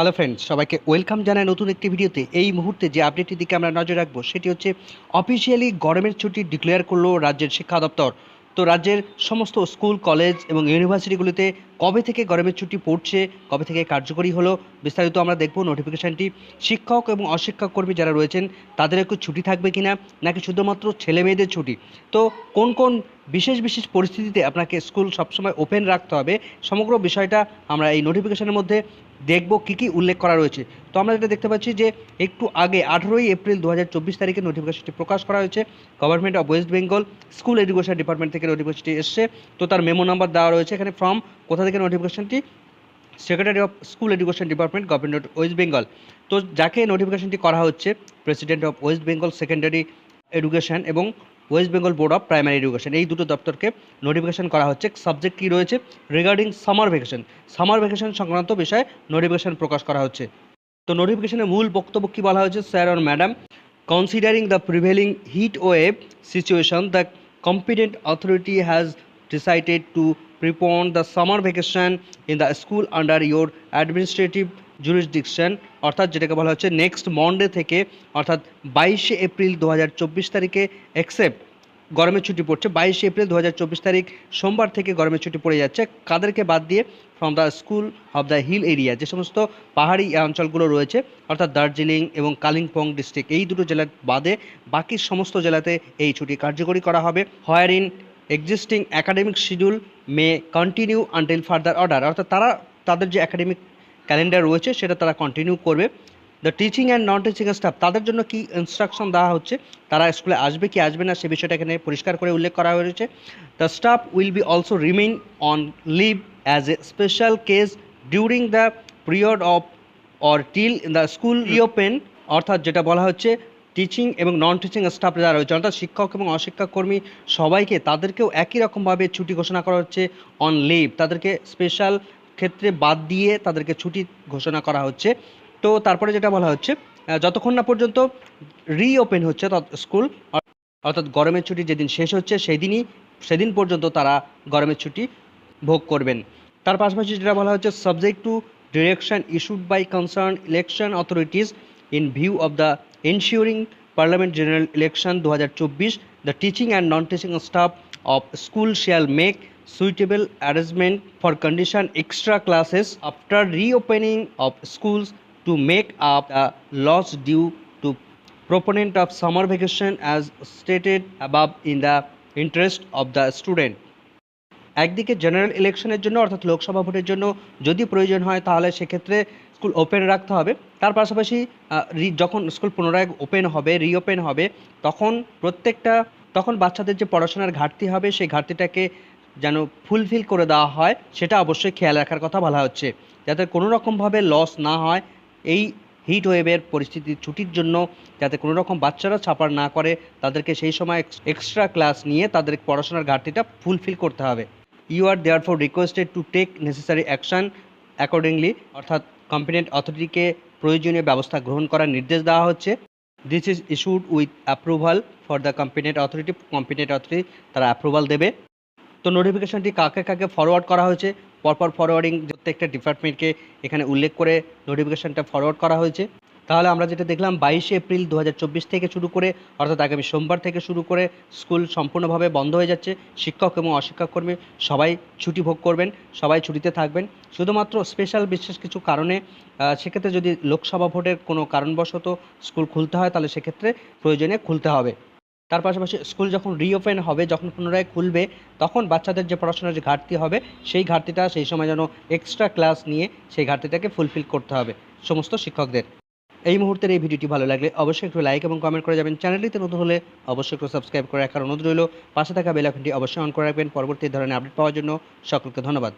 Hello friends সবাইকে welcome জানাই নতুন একটি ভিডিওতে। এই মুহূর্তে যে আপডেটটির দিকে আমরা নজর রাখব, সেটি হচ্ছে অফিসিয়ালি গরমের ছুটি ডিক্লেয়ার করল রাজ্যের শিক্ষা দপ্তর। তো রাজ্যের সমস্ত স্কুল কলেজ এবং ইউনিভার্সিটিগুলিতে কবে থেকে গরমের ছুটি পড়ছে, কবে থেকে কার্যকরী হলো, বিস্তারিত আমরা দেখব নোটিফিকেশানটি শিক্ষক এবং অশিক্ষক কর্মী যারা রয়েছেন, তাদের একটু ছুটি থাকবে কিনা, নাকি শুধুমাত্র ছেলে মেয়েদের ছুটি? তো কোন কোন বিশেষ বিশেষ পরিস্থিতিতে আপনাকে স্কুল সবসময় ওপেন রাখতে হবে, সমগ্র বিষয়টা আমরা এই নোটিফিকেশনের মধ্যে দেখব কি কি উল্লেখ করা রয়েছে। তো আমরা যেটা দেখতে পাচ্ছি যে, একটু আগে আঠেরোই এপ্রিল দু হাজার চব্বিশ তারিখে নোটিফিকেশনটি প্রকাশ করা হয়েছে। Government of West Bengal school education department থেকে নোটিফিকেশনটি এসছে। তো তার মেমো নাম্বার দেওয়া রয়েছে এখানে ফর্ম কোথা থেকে নোটিফিকেশনটি secretary of school education department government West Bengal তো যাকে নোটিফিকেশনটি করা হচ্ছে president of West Bengal secondary education এবং West Bengal board of primary education এই দুটো দপ্তরকে নোটিফিকেশন করা হচ্ছে। সাবজেক্ট কী রয়েছে? Regarding summer vacation summer vacation সংক্রান্ত বিষয়ে নোটিফিকেশন প্রকাশ করা হচ্ছে। তো নোটিফিকেশনের মূল বক্তব্য কী বলা হয়েছে sir or madam considering the prevailing heat wave situation the competent authority has decided to prepone the summer vacation in the school under your administrative jurisdiction অর্থাৎ যেটাকে বলা হচ্ছে নেক্সট মন্ডে থেকে, অর্থাৎ বাইশে এপ্রিল দু হাজার চব্বিশ তারিখে এক্সেপ্ট গরমের ছুটি পড়ছে। বাইশে এপ্রিল দু হাজার চব্বিশ তারিখ সোমবার থেকে গরমের ছুটি পড়ে যাচ্ছে। কাদেরকে বাদ দিয়ে from the school of the hill area যে সমস্ত পাহাড়ি অঞ্চলগুলো রয়েছে, অর্থাৎ দার্জিলিং এবং কালিম্পং ডিস্ট্রিক্ট এই দুটো জেলার বাদে বাকি সমস্ত জেলাতে এই ছুটি কার্যকরী করা হবে। Where in existing academic schedule may continue until further order অর্থাৎ তারা, তাদের যে অ্যাকাডেমিক ক্যালেন্ডার রয়েছে, সেটা তারা কন্টিনিউ করবে। The teaching and non teaching staff তাদের জন্য কি ইনস্ট্রাকশন দেওয়া হচ্ছে? তারা স্কুলে আসবে কি আসবে না সে বিষয়টা এখানে পরিষ্কার করে উল্লেখ করা হয়েছে। The staff will be also remain on leave as a special case during the period of or till the school reopen অর্থাৎ যেটা বলা হচ্ছে টিচিং এবং নন টিচিং স্টাফ যারা রয়েছে। অর্থাৎ শিক্ষক এবং অশিক্ষক কর্মী সবাইকে তাদেরকেও একই রকমভাবে ছুটি ঘোষণা করা হচ্ছে অন লিভ তাদেরকে স্পেশাল ক্ষেত্রে বাদ দিয়ে তাদেরকে ছুটি ঘোষণা করা হচ্ছে। তো তারপরে যেটা বলা হচ্ছে যতক্ষণ না পর্যন্ত রিওপেন হচ্ছে স্কুল, অর্থাৎ গরমের ছুটি যেদিন শেষ হচ্ছে সেই দিনই সেদিন পর্যন্ত তারা গরমের ছুটি ভোগ করবেন। তার পাশাপাশি যেটা বলা হচ্ছে subject to direction issued by concern election authorities in view of the ensuring parliament general election দু হাজার চব্বিশ the teaching and non teaching staff of school shall make suitable arrangement for condition extra classes after reopening of schools to make up the loss due to proponent of summer vacation as stated above in the interest of the student. একদিকে general ইলেকশনের জন্য অর্থাৎ লোকসভা ভোটের জন্য যদি প্রয়োজন হয় তাহলে সেক্ষেত্রে স্কুল ওপেন রাখতে হবে। তার পাশাপাশি যখন স্কুল পুনরায় ওপেন হবে রিওপেন হবে, তখন প্রত্যেকটা, তখন বাচ্চাদের যে পড়াশোনার ঘাটতি হবে, সেই ঘাটতিটাকে যেন ফুলফিল করে দেওয়া হয়, সেটা অবশ্যই খেয়াল রাখার কথা বলা হচ্ছে। যাতে কোনো রকমভাবে লস না হয় এই হিট ওয়েভের পরিস্থিতি ছুটির জন্য যাতে কোনো রকম বাচ্চারা ছাপার না করে, তাদেরকে সেই সময় এক্সট্রা ক্লাস নিয়ে তাদের পড়াশোনার ঘাটতিটা ফুলফিল করতে হবে। You are there for requested to take necessary action accordingly অর্থাৎ কম্পিটেন্ট অথরিটিকে প্রয়োজনীয় ব্যবস্থা গ্রহণ করার নির্দেশ দেওয়া হচ্ছে। This is issued with approval for the competent authority competent authority তারা অ্যাপ্রুভাল দেবে। তো নোটিফিকেশনটি কাকে কাকে ফরওয়ার্ড করা হয়েছে? পরপর ফরওয়ার্ডিং প্রত্যেকটা ডিপার্টমেন্টকে এখানে উল্লেখ করে নোটিফিকেশনটা ফরওয়ার্ড করা হয়েছে। তাহলে আমরা যেটা দেখলাম, বাইশে এপ্রিল দু হাজার চব্বিশ থেকে শুরু করে, অর্থাৎ আগামী সোমবার থেকে শুরু করে স্কুল সম্পূর্ণভাবে বন্ধ হয়ে যাচ্ছে। শিক্ষক এবং অশিক্ষক কর্মী সবাই ছুটি ভোগ করবেন, সবাই ছুটিতে থাকবেন। শুধুমাত্র স্পেশাল বিশেষ কিছু কারণে সেক্ষেত্রে যদি লোকসভা ভোটের কোনো কারণবশত স্কুল খুলতে হয়, তাহলে সেক্ষেত্রে প্রয়োজনে খুলতে হবে। তার পাশাপাশি স্কুল যখন রিওপেন হবে, যখন পুনরায় খুলবে, তখন বাচ্চাদের যে পড়াশোনার যে ঘাটতি হবে, সেই ঘাটতিটা সেই সময় যেন এক্সট্রা ক্লাস নিয়ে সেই ঘাটতিটাকে ফুলফিল করতে হবে সমস্ত শিক্ষকদের। এই মুহূর্তের এই ভিডিওটি ভালো লাগলে অবশ্যই একটু লাইক এবং কমেন্ট করে যাবেন। চ্যানেলটিতে নতুন হলে অবশ্যই একটু সাবস্ক্রাইব করে রাখার অনুরোধ রইল। পাশে থাকা বেল অবশ্যই অন করে রাখবেন। পরবর্তী ধরনের আপডেট পাওয়ার জন্য সকলকে ধন্যবাদ।